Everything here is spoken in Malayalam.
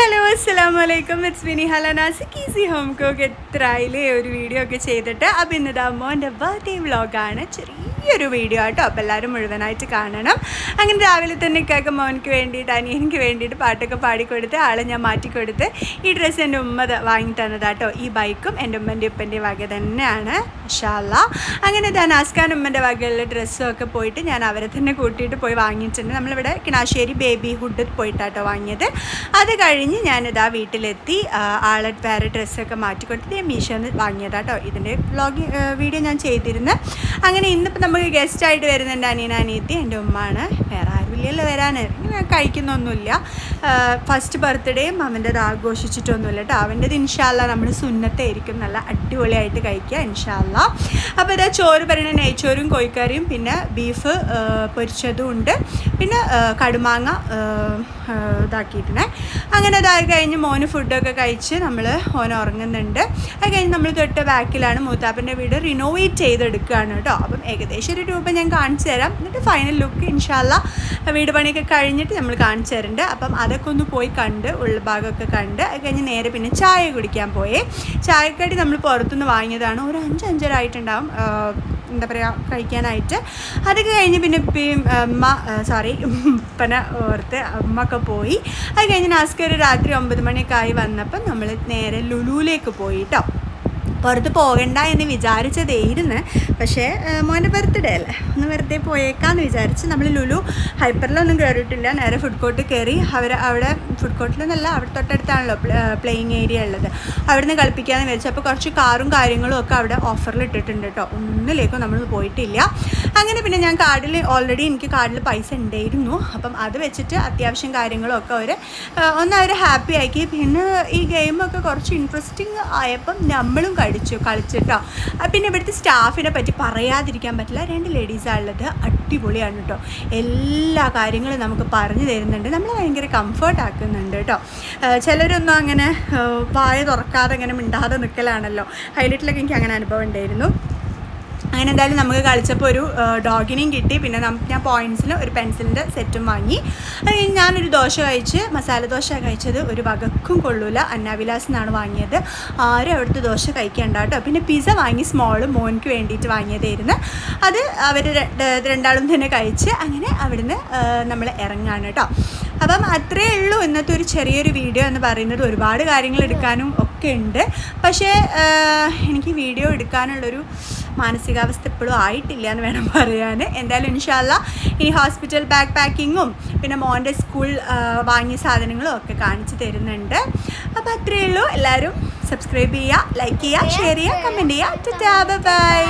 ഹലോ അസ്സാം വലൈക്കും it's Mini Halana's easy home cook എത്രയിലെ ഒരു വീഡിയോ ഒക്കെ ചെയ്തിട്ട് അപ്പം ഇന്നത്തെ അമ്മോന്റെ ബർത്ത്ഡേ വ്ളോഗാണ് ചെറിയൊരു വീഡിയോ ആട്ടോ. അപ്പോൾ എല്ലാവരും മുഴുവനായിട്ട് കാണണം. അങ്ങനെ രാവിലെ തന്നെ ഇക്കാക്ക മോനക്ക് വേണ്ടിയിട്ട് അനിയനിക്ക് വേണ്ടിയിട്ട് പാട്ടൊക്കെ പാടിക്കൊടുത്ത് ആളെ ഞാൻ മാറ്റിക്കൊടുത്ത് ഈ ഡ്രസ്സ് എന്റെ ഉമ്മ വാങ്ങി തന്നതാട്ടോ. ഈ ബൈക്കും എന്റെ ഉമ്മന്റെ ഉപ്പന്റെ വക തന്നെയാണ്. ഷാല്ല അങ്ങനെ ഞാൻ ആസ്കാൻ ഉമ്മന്റെ വകയുള്ള ഡ്രസ്സും ഒക്കെ പോയിട്ട് ഞാൻ അവരെ തന്നെ കൂട്ടിയിട്ട് പോയി വാങ്ങിയിട്ടുണ്ട്. നമ്മളിവിടെ കിണാശ്ശേരി ബേബി ഹുഡ് പോയിട്ടാട്ടോ വാങ്ങിയത്. അത് കഴിഞ്ഞ് ഞാനിതാ വീട്ടിലെത്തി ആളെ വേറെ ഡ്രസ്സൊക്കെ മാറ്റിക്കൊടുത്ത് ഞാൻ മീഷോന്ന് വാങ്ങിയതാട്ടോ. ഇതിന്റെ വ്ളോഗ് വീഡിയോ ഞാൻ ചെയ്തിരുന്നു. അങ്ങനെ ഇന്നിപ്പോൾ നമുക്ക് ഗസ്റ്റായിട്ട് വരുന്നുണ്ട് അനിയന അനിയത്തി എന്റെ ഉമ്മാണ്. വേറെ ആരുമില്ലല്ലോ വരാൻ ഇങ്ങനെ കഴിക്കുന്നൊന്നുമില്ല. ഫസ്റ്റ് ബർത്ത്ഡേയും അവന്റെത് ആഘോഷിച്ചിട്ടൊന്നുമില്ല കേട്ടോ. അവന്റെത് ഇൻഷാല്ല നമ്മൾ സുന്നത്തായിരിക്കും നല്ല അടിപൊളിയായിട്ട് കഴിക്കുക ഇൻഷാല്ല അപ്പോൾ ഇതാ ചോറ് പറയുന്ന നെയ്ച്ചോറും കോഴിക്കറിയും പിന്നെ ബീഫ് പൊരിച്ചതും ഉണ്ട്. പിന്നെ കടുമാങ്ങ ഇതാക്കിയിട്ടുണ്ടേ അങ്ങനെ ഇതായി കഴിഞ്ഞ് മോന് ഫുഡൊക്കെ കഴിച്ച് നമ്മൾ ഓൻ ഉറങ്ങുന്നുണ്ട്. അത് കഴിഞ്ഞ് നമ്മൾ തൊട്ട് ബാക്കിലാണ് മൂത്താപ്പന്റെ വീട് റിനോവേറ്റ് ചെയ്തെടുക്കുകയാണ് കേട്ടോ. അപ്പം ഏകദേശം ഒരു രൂപ ഞാൻ കാണിച്ചു തരാം. എന്നിട്ട് ഫൈനൽ ലുക്ക് ഇൻഷാല്ല വീട് പണിയൊക്കെ കഴിഞ്ഞിട്ട് നമ്മൾ കാണിച്ചു തരുന്നുണ്ട് അപ്പം അതൊക്കെ ഒന്ന് പോയി കണ്ട് ഉൾഭാഗമൊക്കെ കണ്ട് അത് കഴിഞ്ഞ് നേരെ പിന്നെ ചായ കുടിക്കാൻ പോയേ. ചായക്കടി നമ്മൾ പുറത്തുനിന്ന് വാങ്ങിയതാണ്. ഒരു അഞ്ച് അഞ്ചര എന്താ പറയുക കഴിക്കാനായിട്ട്. അതൊക്കെ കഴിഞ്ഞ് പിന്നെ അമ്മ സോറി ഉപ്പന ഓർത്ത് അമ്മ ഒക്കെ പോയി. അത് കഴിഞ്ഞ് നാസ്കർ രാത്രി ഒമ്പത് മണിയൊക്കെ ആയി വന്നപ്പം നമ്മൾ നേരെ ലുലുവിലേക്ക് പോയി കേട്ടോ പുറത്ത് പോകണ്ട എന്ന് വിചാരിച്ചതേയിരുന്നു പക്ഷേ മോന്റെ ബർത്ത്ഡേ അല്ലേ? ഒന്ന് വെറുതെ പോയേക്കാന്ന് വിചാരിച്ച് നമ്മൾ ലുലു ഹൈപ്പറിലൊന്നും കയറിയിട്ടില്ല നേരെ ഫുഡ് കോർട്ട് കയറി അവർ അവിടെ ഫുഡ് കോർട്ടിലൊന്നല്ല അവിടെ തൊട്ടടുത്താണല്ലോ പ്ലേയിങ് ഏരിയ ഉള്ളത്. അവിടെ നിന്ന് കളിപ്പിക്കാമെന്ന് വിചാരിച്ചു. അപ്പോൾ കുറച്ച് കാറും കാര്യങ്ങളും ഒക്കെ അവിടെ ഓഫറിൽ ഇട്ടിട്ടുണ്ട് കേട്ടോ. ഒന്നിലേക്കും നമ്മൾ പോയിട്ടില്ല. അങ്ങനെ പിന്നെ ഞാൻ കാർഡിൽ ഓൾറെഡി എനിക്ക് കാർഡിൽ പൈസ ഉണ്ടായിരുന്നു. അപ്പം അത് വെച്ചിട്ട് അത്യാവശ്യം കാര്യങ്ങളും ഒക്കെ അവർ ഒന്ന് അവർ ഹാപ്പി ആക്കി. പിന്നെ ഈ ഗെയിമൊക്കെ കുറച്ച് ഇൻട്രസ്റ്റിംഗ് ആയപ്പം നമ്മളും കളിച്ചു കളിച്ചിട്ടോ. പിന്നെ ഇവിടുത്തെ സ്റ്റാഫിനെ പറ്റി പറയാതിരിക്കാൻ പറ്റില്ല. രണ്ട് ലേഡീസാണുള്ളത് അടിപൊളിയാണ് കേട്ടോ എല്ലാ കാര്യങ്ങളും നമുക്ക് പറഞ്ഞു തരുന്നുണ്ട്. നമ്മൾ ഭയങ്കര കംഫർട്ട് ആക്കുന്നുണ്ട് കേട്ടോ ചിലരൊന്നും അങ്ങനെ വായ തുറക്കാതെ അങ്ങനെ മിണ്ടാതെ നിൽക്കലാണല്ലോ ഹൈലൈറ്റിലൊക്കെ എനിക്ക് അങ്ങനെ അനുഭവം ഉണ്ടായിരുന്നു. അങ്ങനെ എന്തായാലും നമുക്ക് കളിച്ചപ്പോൾ ഒരു ഡോഗിനെയും കിട്ടി. പിന്നെ നമുക്ക് ഞാൻ പോയിന്റ്സിന് ഒരു പെൻസിലിന്റെ സെറ്റും വാങ്ങി. അത് കഴിഞ്ഞ് ഞാനൊരു ദോശ കഴിച്ച് മസാല ദോശ കഴിച്ചത് ഒരു വകക്കും കൊള്ളൂല. അന്നാവിലാസ് എന്നാണ് വാങ്ങിയത്. ആരും അവിടുത്തെ ദോശ കഴിക്കേണ്ട കേട്ടോ. പിന്നെ പിസ്സ വാങ്ങി സ്മോൾ മോൻക്ക് വേണ്ടിയിട്ട് വാങ്ങിയതായിരുന്നു. അത് അവർ രണ്ടാളും തന്നെ കഴിച്ച് അങ്ങനെ അവിടുന്ന് നമ്മൾ ഇറങ്ങാണ് കേട്ടോ. അപ്പം അത്രയേ ഉള്ളൂ ഇന്നത്തെ ഒരു ചെറിയൊരു വീഡിയോ എന്ന് പറയുന്നത്. ഒരുപാട് കാര്യങ്ങൾ എടുക്കാനും ഒക്കെ ഉണ്ട്. പക്ഷേ എനിക്ക് വീഡിയോ എടുക്കാനുള്ളൊരു മാനസികാവസ്ഥ ഇപ്പോഴും ആയിട്ടില്ല എന്ന് വേണം പറയാൻ. എന്തായാലും ഇൻഷാല്ല ഇനി ഹോസ്പിറ്റൽ ബാഗ് പാക്കിങ്ങും പിന്നെ മോന്റെ സ്കൂൾ വാങ്ങിയ സാധനങ്ങളും ഒക്കെ കാണിച്ചു തരുന്നുണ്ട്. അപ്പോൾ അത്രയേ ഉള്ളൂ. എല്ലാവരും സബ്സ്ക്രൈബ് ചെയ്യുക ലൈക്ക് ചെയ്യുക ഷെയർ ചെയ്യുക കമന്റ് ചെയ്യുക. ബൈ